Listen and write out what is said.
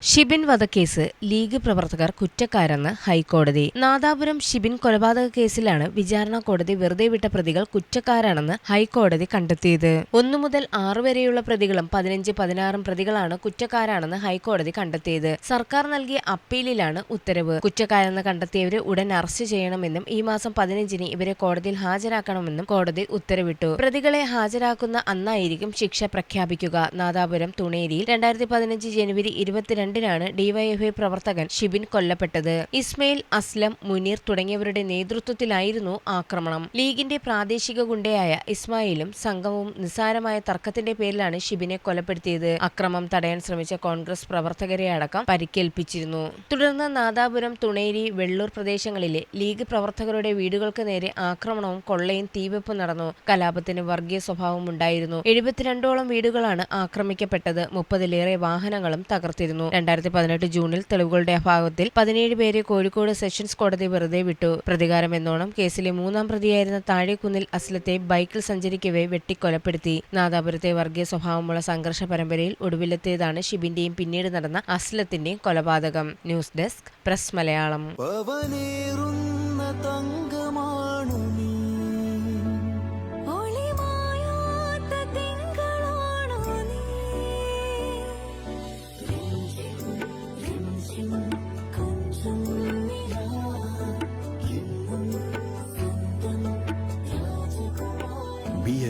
Shibin വധക്കേസ് league പ്രവർത്തകർ കുറ്റക്കാരെന്ന് ഹൈക്കോടതി. നാദാപുരം ഷിബിൻ കൊലപാതക കേസിലാണ് വിചാരണ കോടതി വെറുതെ വിട്ട പ്രതികൾ കുറ്റക്കാരാണെന്ന് ഹൈക്കോടതി കണ്ടെത്തിയത്. ഒന്നു മുതൽ ആറു വരെയുള്ള പ്രതികളും പതിനഞ്ച് പതിനാറും പ്രതികളാണ് കുറ്റക്കാരാണെന്ന് ഹൈക്കോടതി കണ്ടെത്തിയത്. സർക്കാർ നൽകിയ അപ്പീലിലാണ് ഉത്തരവ്. കുറ്റക്കാരെന്ന് കണ്ടെത്തിയവരെ ഉടൻ അറസ്റ്റ് ചെയ്യണമെന്നും ഈ മാസം പതിനഞ്ചിന് ഇവരെ കോടതിയിൽ ഹാജരാക്കണമെന്നും കോടതി ഉത്തരവിട്ടു. പ്രതികളെ ഹാജരാക്കുന്ന അന്നായിരിക്കും ശിക്ഷ പ്രഖ്യാപിക്കുക. നാദാപുരം തുണേരിയിൽ രണ്ടായിരത്തി ജനുവരി ഇരുപത്തിരണ്ടിനാണ് ഡിവൈഎഫ്ഐ പ്രവർത്തകൻ ഷിബിൻ കൊല്ലപ്പെട്ടത്. ഇസ്മയിൽ അസ്ലം മുനീർ തുടങ്ങിയവരുടെ നേതൃത്വത്തിലായിരുന്നു ആക്രമണം. ലീഗിന്റെ പ്രാദേശിക ഗുണ്ടയായ ഇസ്മായിലും സംഘവും നിസ്സാരമായ തർക്കത്തിന്റെ പേരിലാണ് ഷിബിനെ കൊലപ്പെടുത്തിയത്. അക്രമം തടയാൻ ശ്രമിച്ച കോൺഗ്രസ് പ്രവർത്തകരെ അടക്കം പരിക്കേൽപ്പിച്ചിരുന്നു. തുടർന്ന് നാദാപുരം തുണേരി വെള്ളൂർ പ്രദേശങ്ങളിലെ ലീഗ് പ്രവർത്തകരുടെ വീടുകൾക്ക് നേരെ ആക്രമണവും കൊള്ളയും തീവെപ്പും നടന്നു. കലാപത്തിന് വർഗീയ സ്വഭാവം ഉണ്ടായിരുന്നു. എഴുപത്തിരണ്ടോളം വീടുകളാണ് ആക്രമിക്കപ്പെട്ടത്. മുപ്പതിലേറെ വാഹനങ്ങളും തകർത്തിരുന്നു. രണ്ടായിരത്തി പതിനെട്ട് ജൂണിൽ തെളിവുകളുടെ അഭാവത്തിൽ പതിനേഴ് പേരെ കോഴിക്കോട് സെഷൻസ് കോടതി വെറുതെ വിട്ടു. പ്രതികാരം എന്നോണം കേസിലെ മൂന്നാം പ്രതിയായിരുന്ന താഴേക്കുന്നിൽ അസ്ലത്തെ ബൈക്കിൽ സഞ്ചരിക്കവേ വെട്ടിക്കൊലപ്പെടുത്തി. നാദാപുരത്തെ വർഗീയ സ്വഭാവമുള്ള സംഘർഷ പരമ്പരയിൽ ഒടുവിലെത്തിയതാണ് ഷിബിന്റെയും പിന്നീട് നടന്ന അസ്ലത്തിന്റെയും കൊലപാതകം. News desk press Malayalam.